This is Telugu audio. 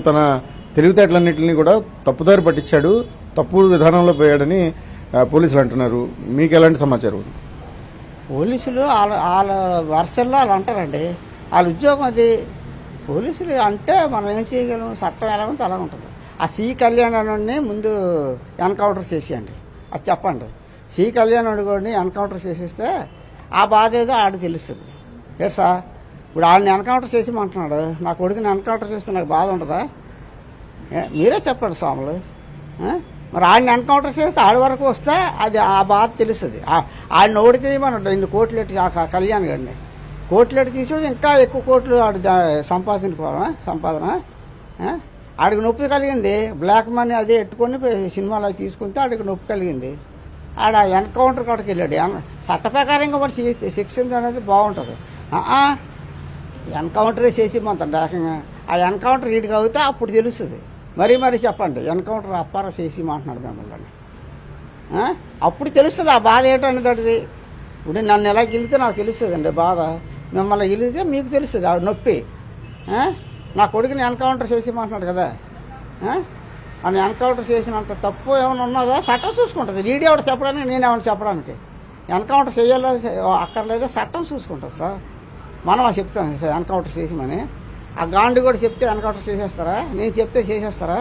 తన తెలివితేటలన్నింటినీ కూడా తప్పుదారి పట్టించాడు తప్పు విధానంలో పోయాడని పోలీసులు అంటున్నారు. మీకు ఎలాంటి సమాచారం? ఉంది? పోలీసులు వాళ్ళ వాళ్ళ వర్షల్లో వాళ్ళు అంటారండి. వాళ్ళ ఉద్యోగం అది. పోలీసులు అంటే మనం ఏం చేయగలం? చట్టం ఎలా ఉంటే అలా ఉంటుంది. ఆ సి కళ్యాణాన్ని ముందు ఎన్కౌంటర్ చేసేయండి. అది చెప్పండి. సి కళ్యాణ్ కూడా ఎన్కౌంటర్ చేసేస్తే ఆ బాధ ఏదో ఆడ తెలుస్తుంది. ఏ సార్? ఇప్పుడు ఆడిని ఎన్కౌంటర్ చేసేమంటున్నాడు నా కొడుకుని ఎన్కౌంటర్ చేస్తే నాకు బాధ ఉండదా? మీరే చెప్పండి స్వాములు. మరి ఆడిని ఎన్కౌంటర్ చేస్తే ఆడి వరకు వస్తే అది ఆ బాధ తెలుస్తుంది. ఆ- ఆడిని ఓడితే మనం ఇన్ని కోట్లు ఎట్టి ఆ కళ్యాణ్ గారిని. కోట్లు ఎట్టి తీసుకుని ఇంకా ఎక్కువ కోట్లు ఆడు దా- సంపాదించుకోవడం సంపాదన ఆడికి నొప్పి కలిగింది. బ్లాక్ మనీ అదే ఎట్టుకొని సినిమాలు అవి తీసుకుంటే ఆడికి నొప్పి కలిగింది. ఆడ ఎన్కౌంటర్ కాడికి వెళ్ళాడు. చట్ట ప్రకారంగా మరి శిక్షించడం అనేది బాగుంటుంది. ఎన్కౌంటరే చేసి మన ఏకంగా ఆ ఎన్కౌంటర్ వీడికి అవుతే అప్పుడు తెలుస్తుంది. మరీ మరీ చెప్పండి ఎన్కౌంటర్ అప్పారా చేసి మాట్లాడు మిమ్మల్ని. అప్పుడు తెలుస్తుంది ఆ బాధ ఏంటనేది ఇప్పుడు నన్ను ఎలా గెలితే నాకు తెలుస్తుంది అండి బాధ. మిమ్మల్ని గెలితే మీకు తెలుస్తుంది ఆ నొప్పి. నా కొడుకుని ఎన్కౌంటర్ చేసి మాట్లాడు కదా. అని ఎన్కౌంటర్ చేసినంత తప్పు ఏమైనా ఉన్నదా? చట్టం చూసుకుంటుంది. వీడియో చెప్పడానికి నేనేమైనా చెప్పడానికి. ఎన్కౌంటర్ చేయాలో అక్కర్లేదో? చట్టం చూసుకుంటుంది సార్. మనం చెప్తాం సార్ ఎన్కౌంటర్ చేసిమని ఆ గాండు కూడా చెప్తే ఎన్కౌంటర్ చేసేస్తారా? నేను చెప్తే చేసేస్తారా?